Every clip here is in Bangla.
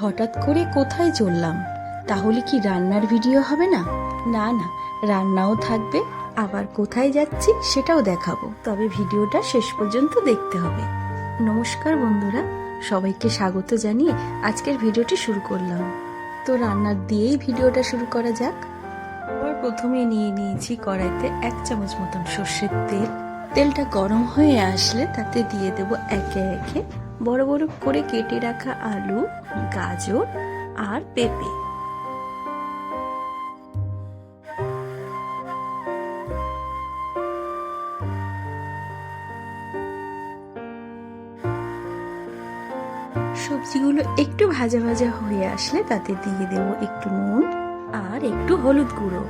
হঠাৎ করে কোথায় চললাম? তাহলে কি রান্নার ভিডিও হবে না? না না, রান্নাও থাকবে। আবার কোথায় যাচ্ছি সেটাও দেখাবো। তবে ভিডিওটা শেষ পর্যন্ত দেখতে হবে। নমস্কার বন্ধুরা, সবাইকে স্বাগত জানিয়ে আজকের ভিডিওটি শুরু করলাম। তো রান্নার দিয়েই ভিডিওটা শুরু করা যাক। আবার প্রথমে নিয়ে নিয়েছি কড়াইতে এক চামচ মতন সর্ষের তেল। তেলটা গরম হয়ে আসলে তাতে দিয়ে দেব একে একে বড় বড় করে কেটে রাখা আলু, গাজর আর পেঁপে। সবজিগুলো একটু ভাজা ভাজা হয়ে আসলে তাতে দিয়ে দেব একটু নুন আর একটু হলুদ গুঁড়ো।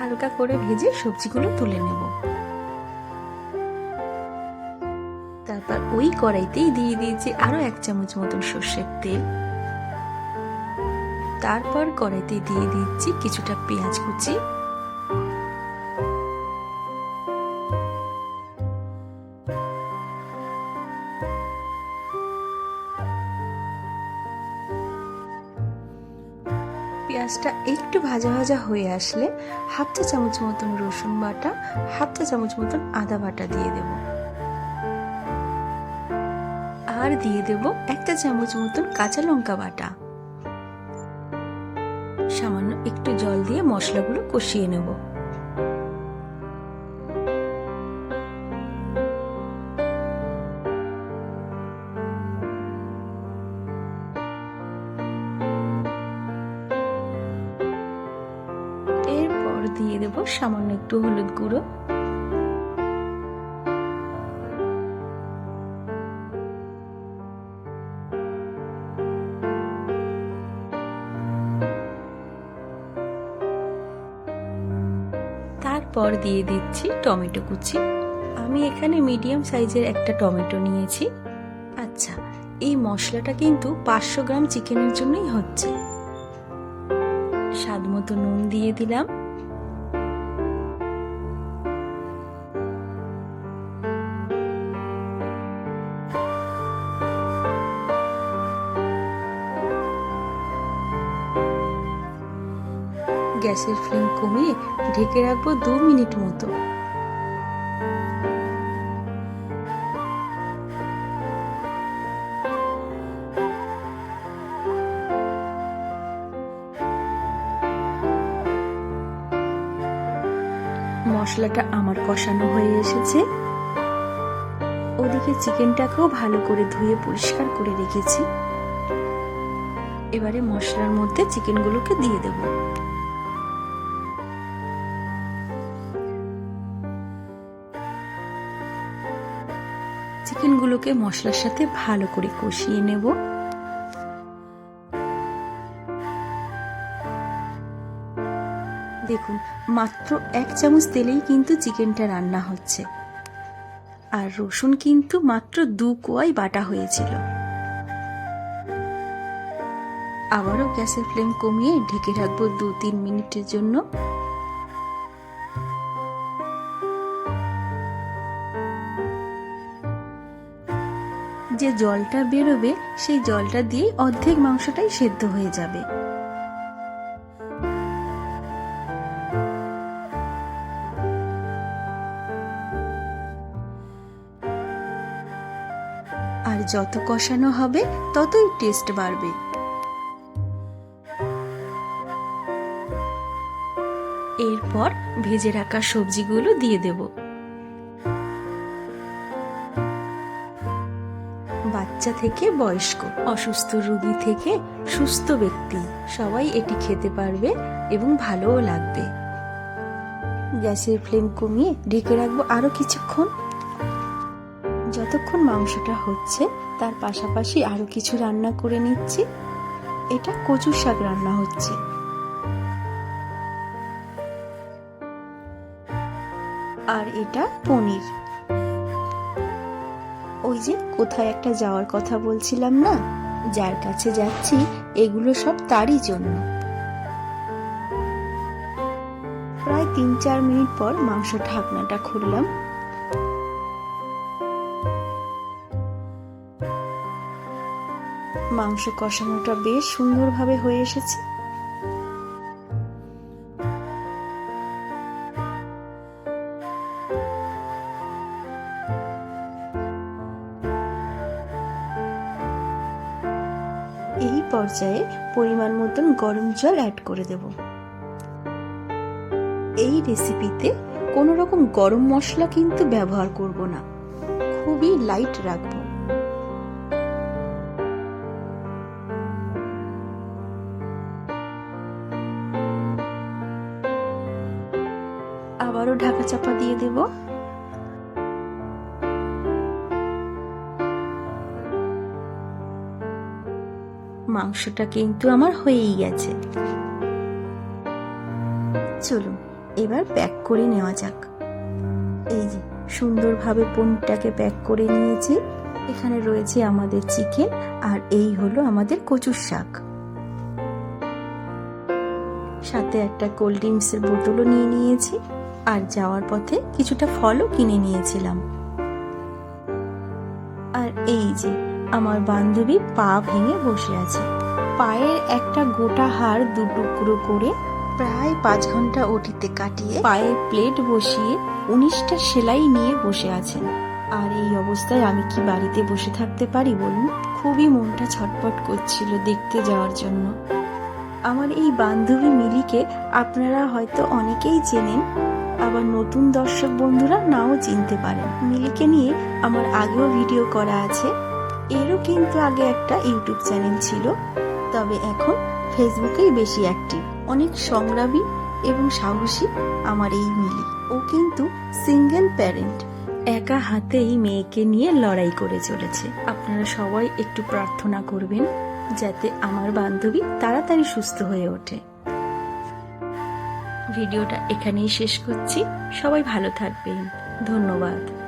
হালকা করে ভেজে সবজিগুলো তুলে নেব। তারপর ওই কড়াইতেই দিয়ে দিয়েছি আরও এক চামচ মতন সর্ষের তেল। তারপর কড়াইতে দিয়ে দিচ্ছি কিছুটা পেঁয়াজ কুচি পেঁয়াজটা একটু ভাজা ভাজা হয়ে আসলে হাফ চা চামচ মতন রসুন বাটা, হাফ চা চামচ মতন আদা বাটা দিয়ে দেব। আর দিয়ে দেব একটা চামচ মতন কাঁচা লঙ্কা বাটা। সামান্য একটু জল দিয়ে মশলাগুলো কষিয়ে নেব। দিয়ে দেব, সামান্য একটু হলুদ গুঁড়ো। তারপর দিয়ে দিচ্ছি টমেটো কুচি। আমি এখানে মিডিয়াম সাইজের একটা টমেটো নিয়েছি। আচ্ছা এই মশলাটা কিন্তু পাঁচশো গ্রাম চিকেনের জন্যই হচ্ছে। স্বাদ মতো নুন দিয়ে দিলাম। গ্যাসের ফ্লেম কমিয়ে ঢেকে রাখব দু মিনিট মতো। মশলাটা আমার কষানো হয়ে এসেছে। ওদিকে চিকেনটাকেও ভালো করে ধুয়ে পরিষ্কার করে রেখেছি। এবারে মশলার মধ্যে চিকেনগুলোকে দিয়ে দেব। চিকেনগুলোকে মশলার সাথে ভালো করে কষিয়ে নেব। দেখুন, মাত্র এক চামচ তেলেই কিন্তু চিকেনটা রান্না হচ্ছে। আর রসুন কিন্তু মাত্র দু কোয়াই বাটা হয়েছিল। আবারও গ্যাসের ফ্লেম কমিয়ে ঢেকে রাখব দু তিন মিনিটের জন্য। যে জলটা বেরোবে, সেই জলটা দিয়ে অর্ধেক মাংসটাই সেদ্ধ হয়ে যাবে। আর যত কষানো হবে, ততই টেস্ট বাড়বে। এরপর ভেজে রাখা সবজিগুলো দিয়ে দেব। বাচ্চা থেকে বয়স্ক, অসুস্থ রোগী থেকে সুস্থ ব্যক্তি। সবাই এটি খেতে পারবে এবং ভালোও লাগবে। গ্যাসের ফ্লেম কমিয়ে ঢেকে রাখব আরও কিছুক্ষণ। যতক্ষণ মাংসটা হচ্ছে, তার পাশাপাশি আরও কিছু রান্না করে নিচ্ছি। এটা কচুর শাক রান্না হচ্ছে। আর এটা পনির। যে কোথায় একটা যাওয়ার কথা বলছিলাম না? যার কাছে যাচ্ছি, এগুলো সব তারই জন্য। প্রায় তিন চার মিনিট পর মাংস ঢাকনাটা খুললাম। মাংস কষানোটা বেশ সুন্দরভাবে হয়ে এসেছে। পর্যায়ে পরিমাণ মতন গরম জল অ্যাড করে দেব। এই রেসিপিতে কোনো রকম গরম মশলা কিন্তু ব্যবহার করব না। খুবই লাইট রাখব। আবারও ঢাকা চাপা দিয়ে দেব। মাংসটা কিন্তু আমার হয়েই গেছে। চলুন, এবার প্যাক করে নেওয়া যাক। এই যে, সুন্দরভাবে পনিরটাকে প্যাক করে নিয়েছি। এখানে রয়েছে আমাদের চিকেন আর এই হলো আমাদের কচুর শাক। সাথে একটা কোল্ড ড্রিঙ্কসের বোতলও নিয়ে নিয়েছি আর যাওয়ার পথে কিছুটা ফলও কিনে নিয়েছিলাম। আর এই যে আমার বান্ধবী পা ভেঙে বসে আছে। পায়ের একটা গোটা হাড় দু টুকরো করে প্রায় পাঁচ ঘণ্টা ওটিতে কাটিয়ে পায়ের প্লেট বসিয়ে উনিশটা সেলাই নিয়ে বসে আছেন আর এই অবস্থায় আমি কি বাড়িতে বসে থাকতে পারি বলুন? খুবই মনটা ছটপট করছিল দেখতে যাওয়ার জন্য। আমার এই বান্ধবী মিলিকে আপনারা হয়তো অনেকেই চেনেন, আবার নতুন দর্শক বন্ধুরা নাও চিনতে পারেন। মিলিকে নিয়ে আমার আগেও ভিডিও করা আছে। এরও কিন্তু আগে একটা ইউটিউব চ্যানেল ছিল, তবে এখন ফেসবুকেই বেশি অ্যাক্টিভ অনেক সংগ্রামী এবং সাহসী আমার এই মিলি। ও কিন্তু সিঙ্গেল প্যারেন্ট একা হাতেই মেয়েকে নিয়ে লড়াই করে চলেছে। আপনারা সবাই একটু প্রার্থনা করবেন যাতে আমার বান্ধবী তাড়াতাড়ি সুস্থ হয়ে ওঠে। ভিডিওটা এখানেই শেষ করছি। সবাই ভালো থাকবেন। ধন্যবাদ।